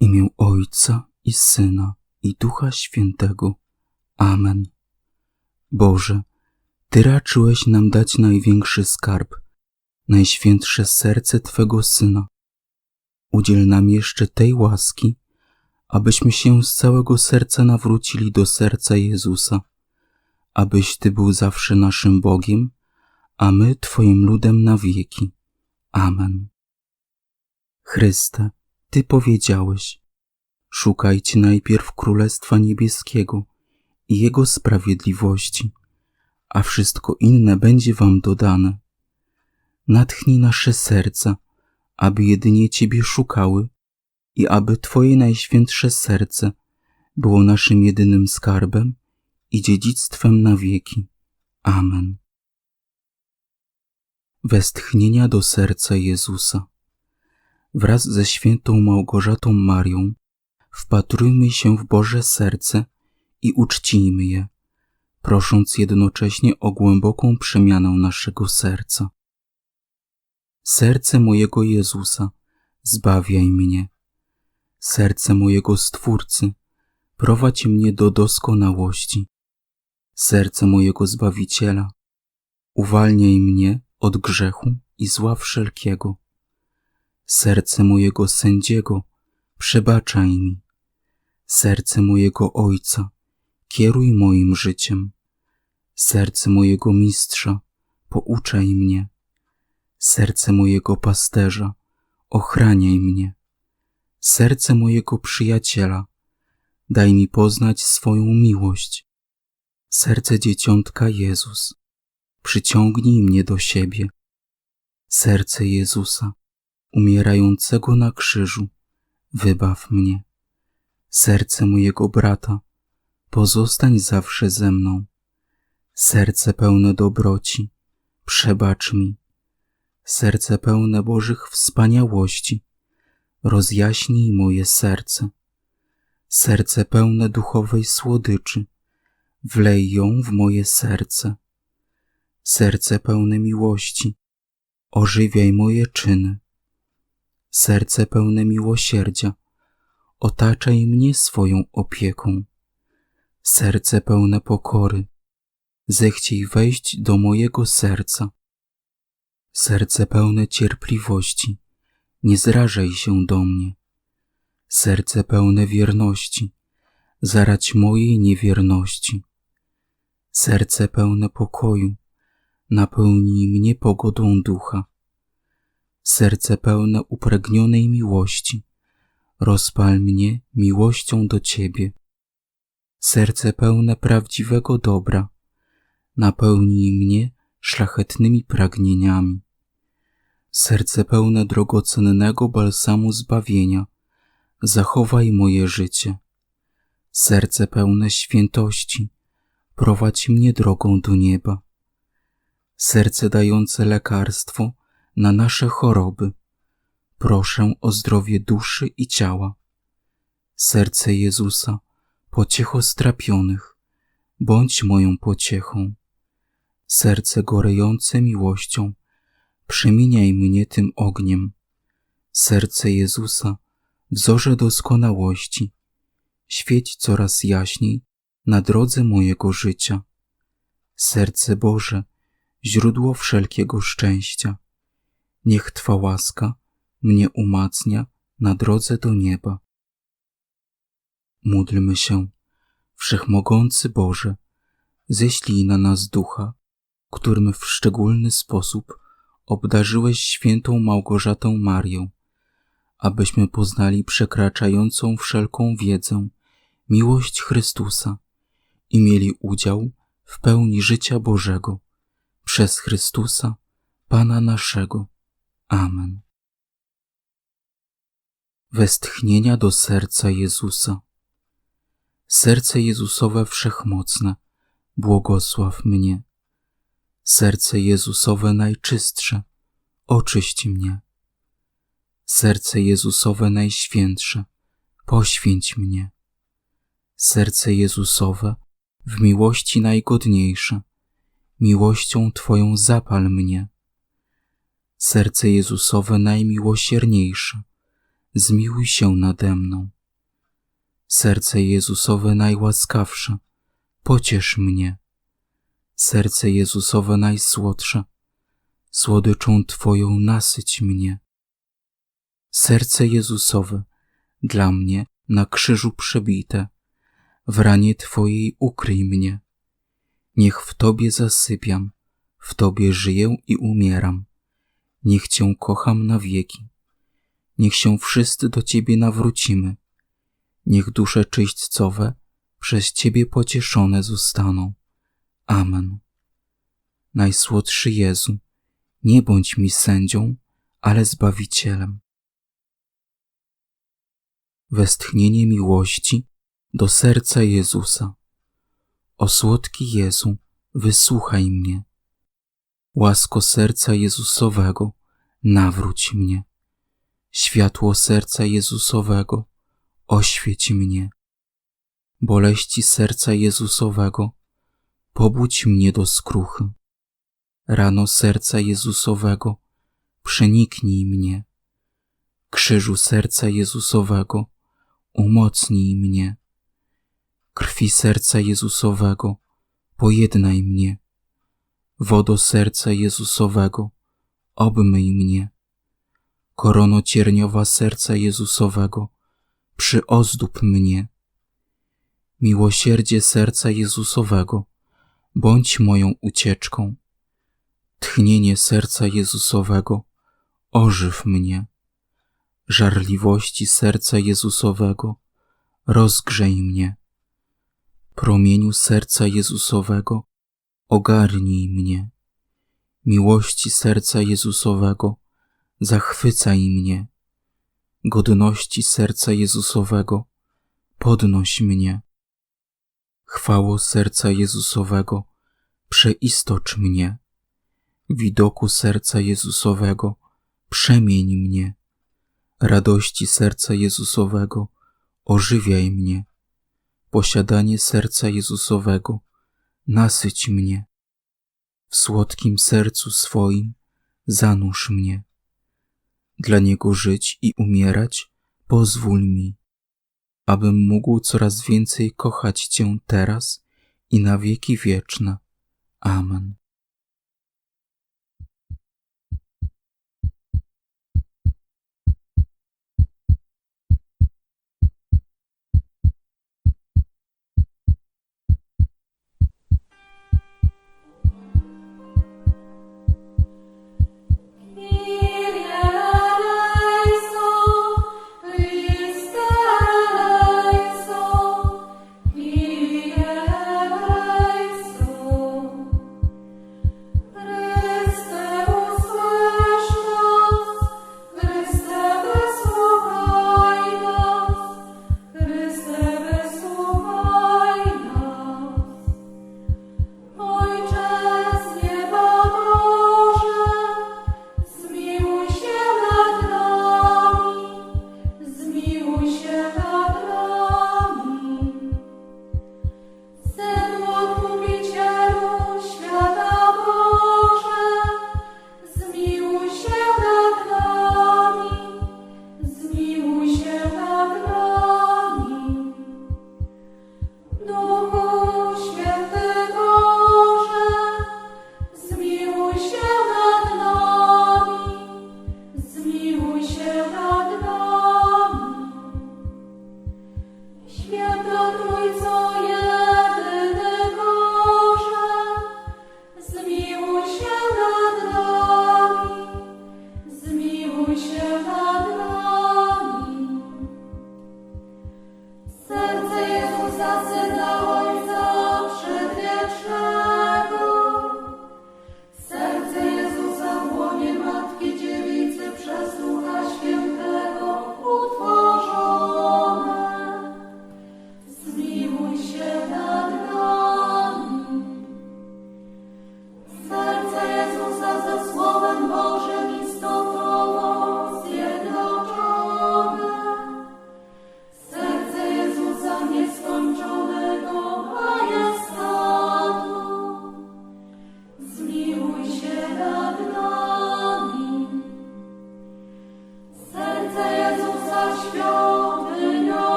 Imię Ojca i Syna i Ducha Świętego. Amen. Boże, Ty raczyłeś nam dać największy skarb, najświętsze serce Twego Syna. Udziel nam jeszcze tej łaski, abyśmy się z całego serca nawrócili do serca Jezusa, abyś Ty był zawsze naszym Bogiem, a my Twoim ludem na wieki. Amen. Chryste, Ty powiedziałeś, szukajcie najpierw Królestwa Niebieskiego i Jego sprawiedliwości, a wszystko inne będzie Wam dodane. Natchnij nasze serca, aby jedynie Ciebie szukały i aby Twoje najświętsze serce było naszym jedynym skarbem i dziedzictwem na wieki. Amen. Westchnienia do serca Jezusa. Wraz ze świętą Małgorzatą Marią wpatrujmy się w Boże serce i uczcijmy je, prosząc jednocześnie o głęboką przemianę naszego serca. Serce mojego Jezusa, zbawiaj mnie. Serce mojego Stwórcy, prowadź mnie do doskonałości. Serce mojego Zbawiciela, uwalniaj mnie od grzechu i zła wszelkiego. Serce mojego sędziego, przebaczaj mi. Serce mojego Ojca, kieruj moim życiem. Serce mojego Mistrza, pouczaj mnie. Serce mojego Pasterza, ochraniaj mnie. Serce mojego Przyjaciela, daj mi poznać swoją miłość. Serce Dzieciątka Jezus, przyciągnij mnie do siebie. Serce Jezusa, umierającego na krzyżu, wybaw mnie. Serce mojego brata, pozostań zawsze ze mną. Serce pełne dobroci, przebacz mi. Serce pełne Bożych wspaniałości, rozjaśnij moje serce. Serce pełne duchowej słodyczy, wlej ją w moje serce. Serce pełne miłości, ożywiaj moje czyny serce pełne miłosierdzia, otaczaj mnie swoją opieką. Serce pełne pokory, zechciej wejść do mojego serca. Serce pełne cierpliwości, nie zrażaj się do mnie. Serce pełne wierności, zarać mojej niewierności. Serce pełne pokoju, napełnij mnie pogodą ducha serce pełne upragnionej miłości, rozpal mnie miłością do Ciebie. Serce pełne prawdziwego dobra, napełnij mnie szlachetnymi pragnieniami. Serce pełne drogocennego balsamu zbawienia, zachowaj moje życie. Serce pełne świętości, prowadź mnie drogą do nieba. Serce dające lekarstwo, na nasze choroby. Proszę o zdrowie duszy i ciała. Serce Jezusa, pociecho strapionych, bądź moją pociechą. Serce gorejące miłością, przemieniaj mnie tym ogniem. Serce Jezusa, wzorze doskonałości, świeć coraz jaśniej na drodze mojego życia. Serce Boże, źródło wszelkiego szczęścia Niech Twa łaska mnie umacnia na drodze do nieba. Módlmy się, Wszechmogący Boże, ześlij na nas ducha, którym w szczególny sposób obdarzyłeś świętą Małgorzatę Marię, abyśmy poznali przekraczającą wszelką wiedzę miłość Chrystusa i mieli udział w pełni życia Bożego przez Chrystusa, Pana naszego. Amen. Westchnienia do serca Jezusa. Serce Jezusowe wszechmocne, błogosław mnie. Serce Jezusowe najczystsze, oczyść mnie. Serce Jezusowe najświętsze, poświęć mnie. Serce Jezusowe w miłości najgodniejsze, miłością Twoją zapal mnie serce Jezusowe najmiłosierniejsze, zmiłuj się nade mną. Serce Jezusowe najłaskawsze, pociesz mnie. Serce Jezusowe najsłodsze, słodyczą Twoją nasyć mnie. Serce Jezusowe, dla mnie na krzyżu przebite, w ranie Twojej ukryj mnie. Niech w Tobie zasypiam, w Tobie żyję i umieram. Niech Cię kocham na wieki. Niech się wszyscy do Ciebie nawrócimy. Niech dusze czyśćcowe przez Ciebie pocieszone zostaną. Amen. Najsłodszy Jezu, nie bądź mi sędzią, ale Zbawicielem. Westchnienie miłości do serca Jezusa. O słodki Jezu, wysłuchaj mnie. Łasko serca Jezusowego, nawróć mnie. Światło serca Jezusowego, oświeć mnie. Boleści serca Jezusowego, pobudź mnie do skruchy. Rano serca Jezusowego, przeniknij mnie. Krzyżu serca Jezusowego, umocnij mnie. Krwi serca Jezusowego, pojednaj mnie. Wodo serca Jezusowego, obmyj mnie. Korono cierniowa serca Jezusowego, przyozdób mnie. Miłosierdzie serca Jezusowego, bądź moją ucieczką. Tchnienie serca Jezusowego, ożyw mnie. Żarliwości serca Jezusowego, rozgrzej mnie. Promieniu serca Jezusowego, ogarnij mnie. Miłości serca Jezusowego, zachwycaj mnie. Godności serca Jezusowego, podnoś mnie. Chwało serca Jezusowego, przeistocz mnie. Widoku serca Jezusowego, przemień mnie. Radości serca Jezusowego, ożywiaj mnie. Posiadanie serca Jezusowego, nasyć mnie. W słodkim sercu swoim zanurz mnie. Dla Niego żyć i umierać pozwól mi, abym mógł coraz więcej kochać Cię teraz i na wieki wieczne. Amen.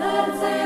Serce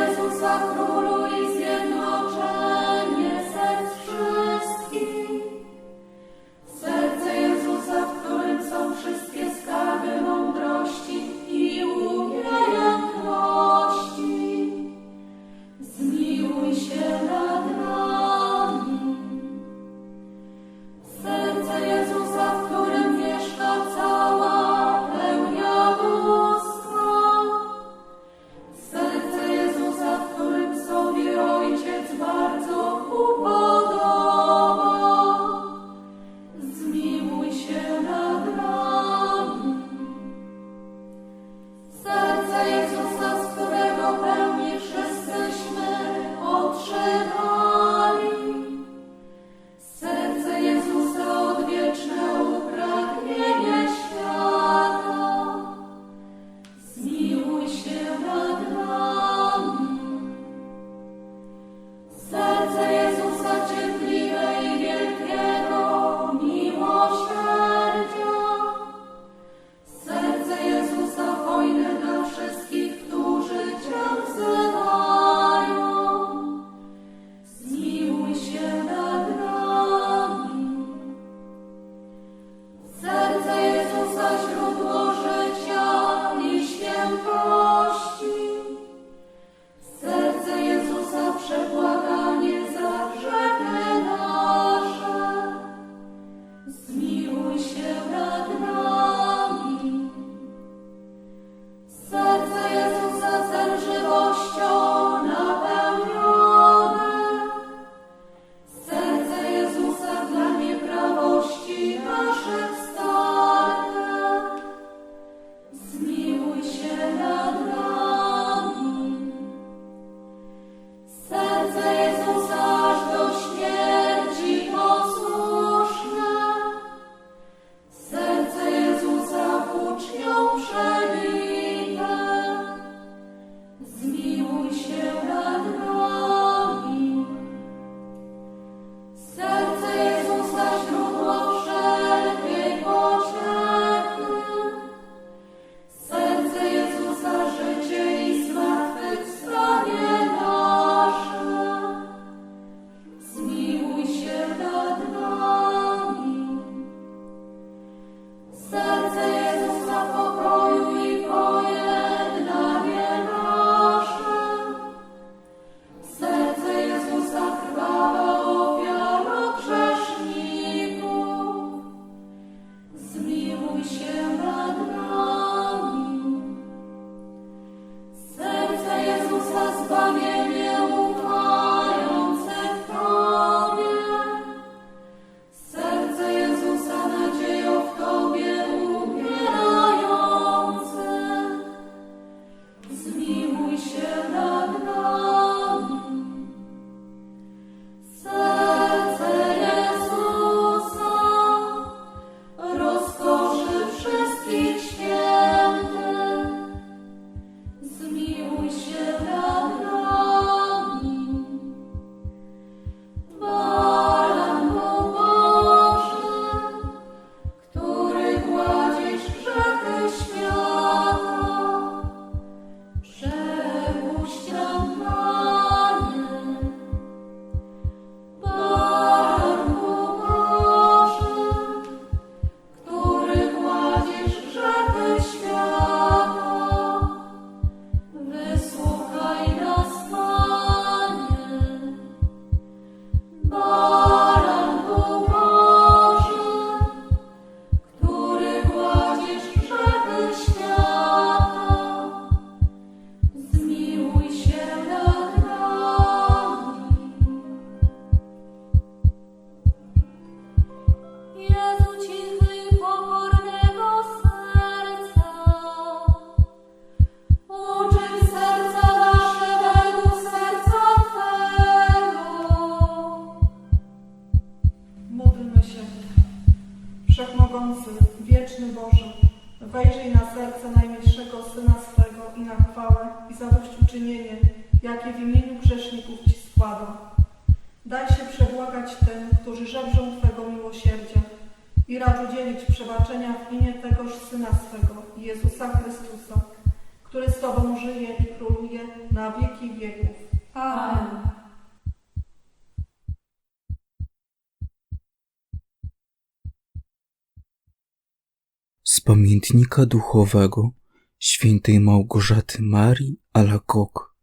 pamiętnika duchowego świętej Małgorzaty Marii Alakok.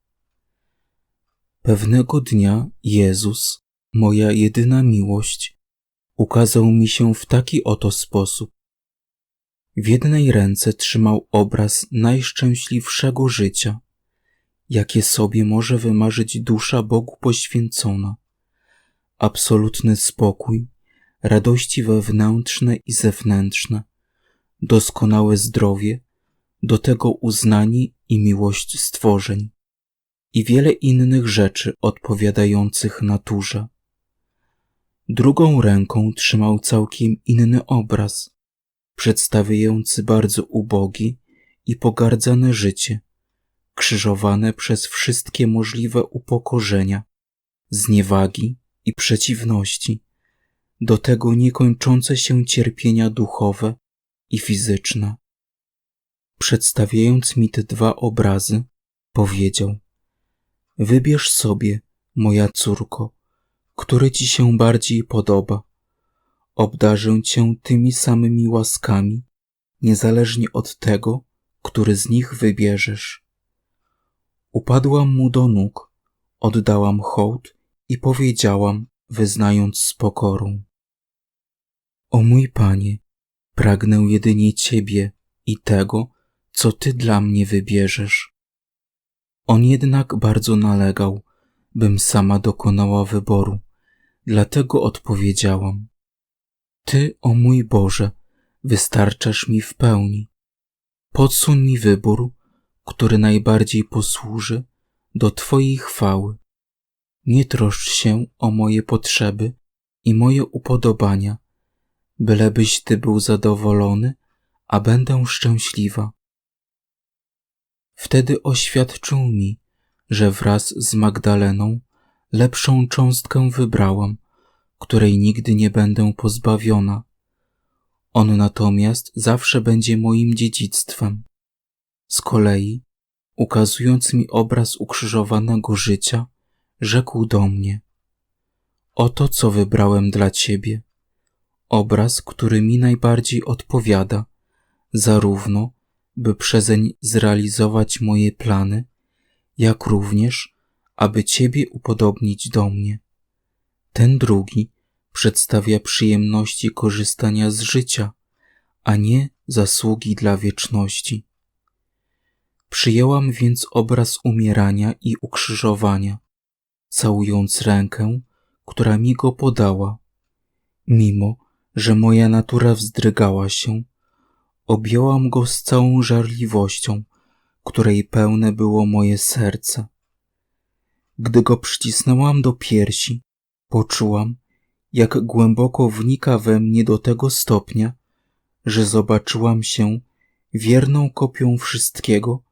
Pewnego dnia Jezus, moja jedyna miłość, ukazał mi się w taki oto sposób. W jednej ręce trzymał obraz najszczęśliwszego życia, jakie sobie może wymarzyć dusza Bogu poświęcona. Absolutny spokój, radości wewnętrzne i zewnętrzne, doskonałe zdrowie, do tego uznanie i miłość stworzeń i wiele innych rzeczy odpowiadających naturze. Drugą ręką trzymał całkiem inny obraz, przedstawiający bardzo ubogi i pogardzane życie, krzyżowane przez wszystkie możliwe upokorzenia, zniewagi i przeciwności, do tego niekończące się cierpienia duchowe i fizyczne. Przedstawiając mi te dwa obrazy, powiedział: Wybierz sobie, moja córko, który ci się bardziej podoba. Obdarzę cię tymi samymi łaskami, niezależnie od tego, który z nich wybierzesz. Upadłam mu do nóg, oddałam hołd i powiedziałam, wyznając z pokorą: O mój panie, pragnę jedynie ciebie i tego, co ty dla mnie wybierzesz. On jednak bardzo nalegał, bym sama dokonała wyboru, dlatego odpowiedziałam: Ty, o mój Boże, wystarczasz mi w pełni. Podsuń mi wybór, który najbardziej posłuży do Twojej chwały. Nie troszcz się o moje potrzeby i moje upodobania, bylebyś Ty był zadowolony, a będę szczęśliwa. Wtedy oświadczył mi, że wraz z Magdaleną lepszą cząstkę wybrałam, której nigdy nie będę pozbawiona. On natomiast zawsze będzie moim dziedzictwem. Z kolei, ukazując mi obraz ukrzyżowanego życia, rzekł do mnie: Oto co wybrałem dla ciebie. Obraz, który mi najbardziej odpowiada, zarówno by przezeń zrealizować moje plany, jak również, aby Ciebie upodobnić do mnie. Ten drugi przedstawia przyjemności korzystania z życia, a nie zasługi dla wieczności. Przyjęłam więc obraz umierania i ukrzyżowania, całując rękę, która mi go podała, mimo że moja natura wzdrygała się, Objęłam go z całą żarliwością, której pełne było moje serce. Gdy go przycisnęłam do piersi, poczułam, jak głęboko wnika we mnie do tego stopnia, że zobaczyłam się wierną kopią wszystkiego,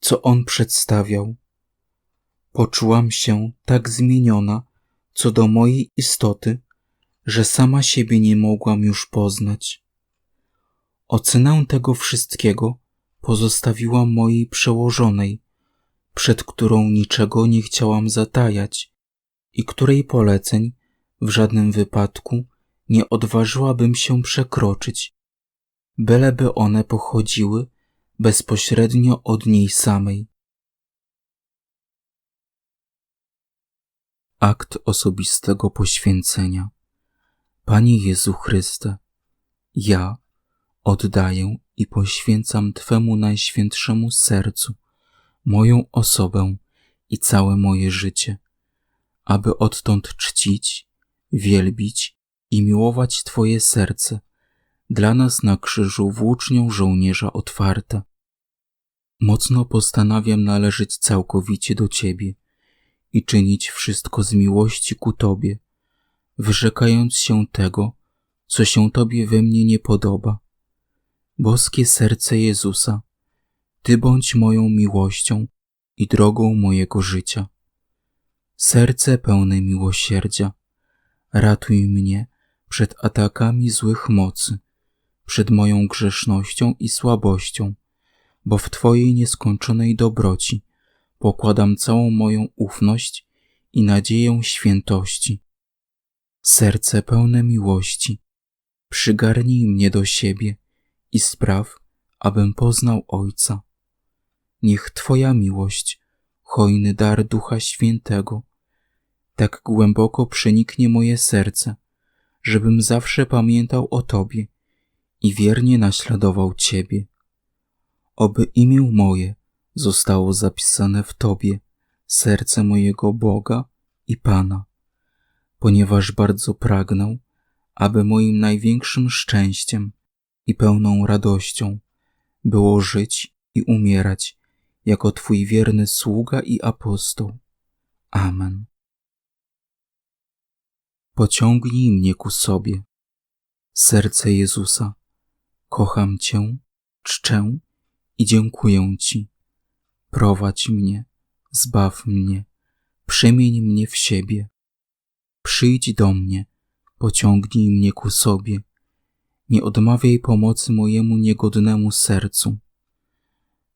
co on przedstawiał. Poczułam się tak zmieniona co do mojej istoty, że sama siebie nie mogłam już poznać. Ocenę tego wszystkiego pozostawiłam mojej przełożonej, przed którą niczego nie chciałam zatajać i której poleceń w żadnym wypadku nie odważyłabym się przekroczyć, byleby one pochodziły bezpośrednio od niej samej. Akt osobistego poświęcenia. Panie Jezu Chryste, ja, oddaję i poświęcam Twemu najświętszemu sercu moją osobę i całe moje życie, aby odtąd czcić, wielbić i miłować Twoje serce, dla nas na krzyżu włócznią żołnierza otwarte. Mocno postanawiam należeć całkowicie do Ciebie i czynić wszystko z miłości ku Tobie, wyrzekając się tego, co się Tobie we mnie nie podoba Boskie serce Jezusa, Ty bądź moją miłością i drogą mojego życia. Serce pełne miłosierdzia, ratuj mnie przed atakami złych mocy, przed moją grzesznością i słabością, bo w Twojej nieskończonej dobroci pokładam całą moją ufność i nadzieję świętości. Serce pełne miłości, przygarnij mnie do siebie i spraw, abym poznał Ojca. Niech Twoja miłość, hojny dar Ducha Świętego, tak głęboko przeniknie moje serce, żebym zawsze pamiętał o Tobie i wiernie naśladował Ciebie. Oby imię moje zostało zapisane w Tobie, serce mojego Boga i Pana, ponieważ bardzo pragnę, aby moim największym szczęściem i pełną radością było żyć i umierać jako Twój wierny sługa i apostoł. Amen. Pociągnij mnie ku sobie. Serce Jezusa, kocham Cię, czczę i dziękuję Ci. Prowadź mnie, zbaw mnie, przemień mnie w siebie. Przyjdź do mnie, pociągnij mnie ku sobie. Nie odmawiaj pomocy mojemu niegodnemu sercu.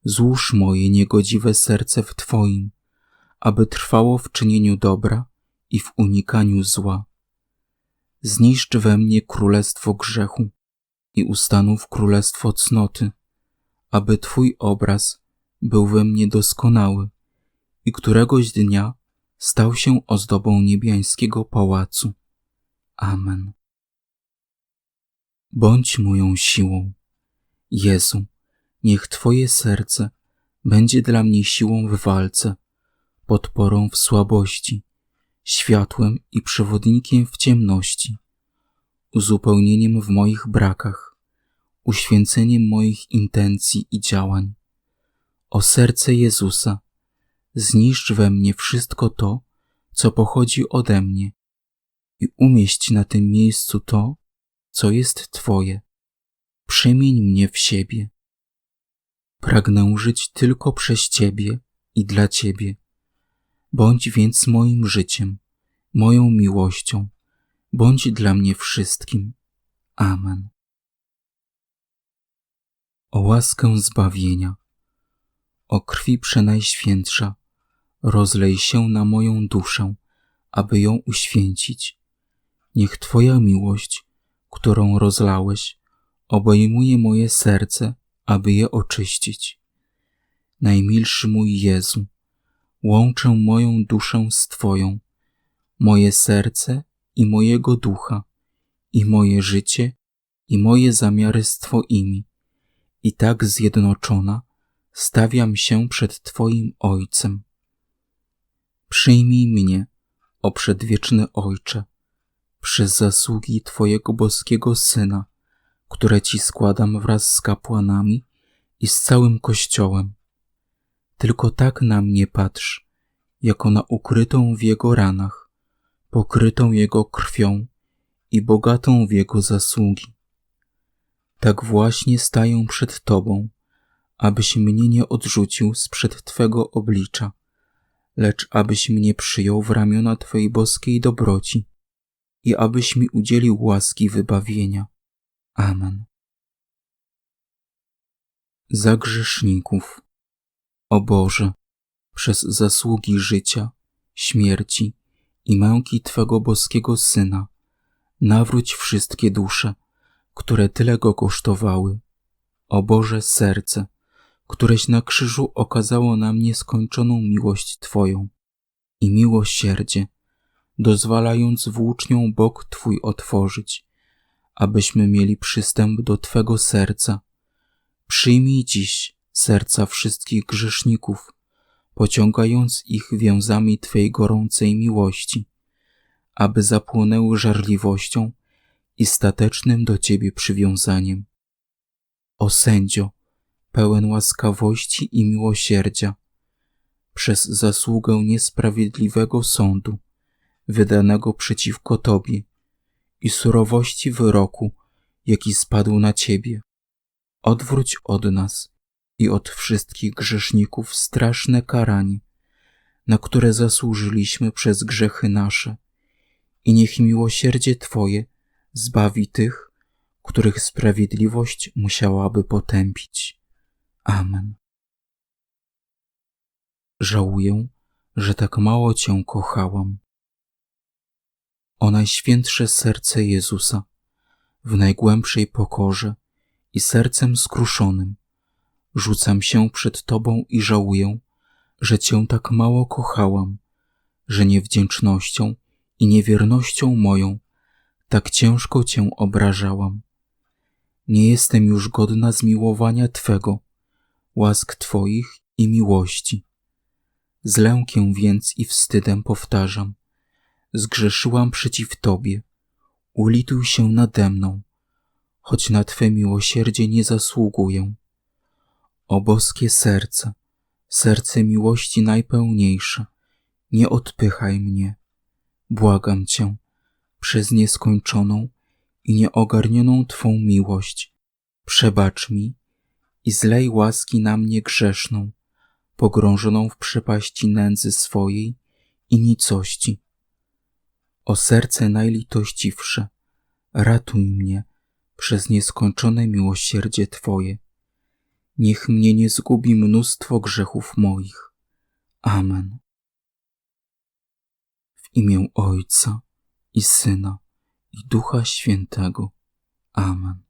Złóż moje niegodziwe serce w Twoim, aby trwało w czynieniu dobra i w unikaniu zła. Zniszcz we mnie królestwo grzechu i ustanów królestwo cnoty, aby Twój obraz był we mnie doskonały i któregoś dnia stał się ozdobą niebiańskiego pałacu. Amen. Bądź moją siłą. Jezu, niech Twoje serce będzie dla mnie siłą w walce, podporą w słabości, światłem i przewodnikiem w ciemności, uzupełnieniem w moich brakach, uświęceniem moich intencji i działań. O serce Jezusa, zniszcz we mnie wszystko to, co pochodzi ode mnie i umieść na tym miejscu to, co jest Twoje. Przemień mnie w siebie. Pragnę żyć tylko przez Ciebie i dla Ciebie. Bądź więc moim życiem, moją miłością, bądź dla mnie wszystkim. Amen. O łaskę zbawienia, o krwi przenajświętsza, rozlej się na moją duszę, aby ją uświęcić. Niech Twoja miłość, którą rozlałeś, obejmuje moje serce, aby je oczyścić. Najmilszy mój Jezu, łączę moją duszę z Twoją, moje serce i mojego ducha, i moje życie, i moje zamiary z Twoimi, i tak zjednoczona stawiam się przed Twoim Ojcem. Przyjmij mnie, o przedwieczny Ojcze, przez zasługi Twojego boskiego Syna, które Ci składam wraz z kapłanami i z całym Kościołem. Tylko tak na mnie patrz, jako na ukrytą w Jego ranach, pokrytą Jego krwią i bogatą w Jego zasługi. Tak właśnie staję przed Tobą, abyś mnie nie odrzucił sprzed Twego oblicza, lecz abyś mnie przyjął w ramiona Twojej boskiej dobroci i abyś mi udzielił łaski wybawienia. Amen. Za grzeszników. O Boże, przez zasługi życia, śmierci i męki Twego boskiego Syna, nawróć wszystkie dusze, które tyle go kosztowały. O Boże serce, któreś na krzyżu okazało nam nieskończoną miłość Twoją i miłosierdzie, dozwalając włócznią bok Twój otworzyć, abyśmy mieli przystęp do Twego serca. Przyjmij dziś serca wszystkich grzeszników, pociągając ich więzami Twej gorącej miłości, aby zapłonęły żarliwością i statecznym do Ciebie przywiązaniem. O sędzio, pełen łaskawości i miłosierdzia, przez zasługę niesprawiedliwego sądu, wydanego przeciwko Tobie i surowości wyroku, jaki spadł na Ciebie. Odwróć od nas i od wszystkich grzeszników straszne karanie, na które zasłużyliśmy przez grzechy nasze. I niech miłosierdzie Twoje zbawi tych, których sprawiedliwość musiałaby potępić. Amen. Żałuję, że tak mało Cię kochałam. O Najświętsze Serce Jezusa, w najgłębszej pokorze i sercem skruszonym, rzucam się przed Tobą i żałuję, że Cię tak mało kochałam, że niewdzięcznością i niewiernością moją tak ciężko Cię obrażałam. Nie jestem już godna zmiłowania Twego, łask Twoich i miłości. Z lękiem więc i wstydem powtarzam, zgrzeszyłam przeciw Tobie, ulituj się nade mną, choć na Twe miłosierdzie nie zasługuję. O boskie serce, serce miłości najpełniejsze, nie odpychaj mnie, błagam Cię, przez nieskończoną i nieogarnioną Twą miłość, przebacz mi i zlej łaski na mnie grzeszną, pogrążoną w przepaści nędzy swojej i nicości. O serce najlitościwsze, ratuj mnie przez nieskończone miłosierdzie Twoje. Niech mnie nie zgubi mnóstwo grzechów moich. Amen. W imię Ojca i Syna i Ducha Świętego. Amen.